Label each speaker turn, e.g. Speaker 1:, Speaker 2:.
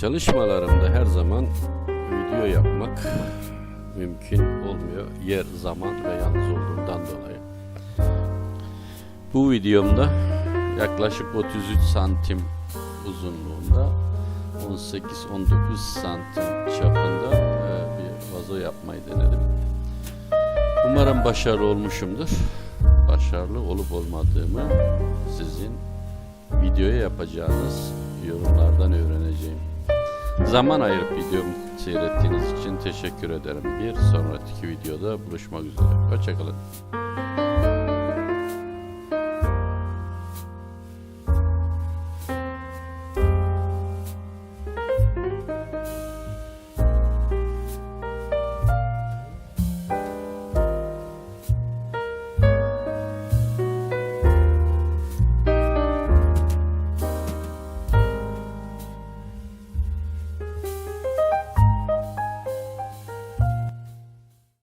Speaker 1: Çalışmalarımda her zaman video yapmak mümkün olmuyor. Yer, zaman ve yalnız olduğumdan dolayı. Bu videomda yaklaşık 33 santim uzunluğunda 18-19 santim çapında e, bir vazo yapmayı denedim. Umarım başarılı olmuşumdur. Başarılı olup olmadığımı sizin videoya yapacağınız yorumlardan öğreneceğim. Zaman ayırıp videomu seyrettiğiniz için teşekkür ederim. Bir sonraki videoda buluşmak üzere. Hoşçakalın.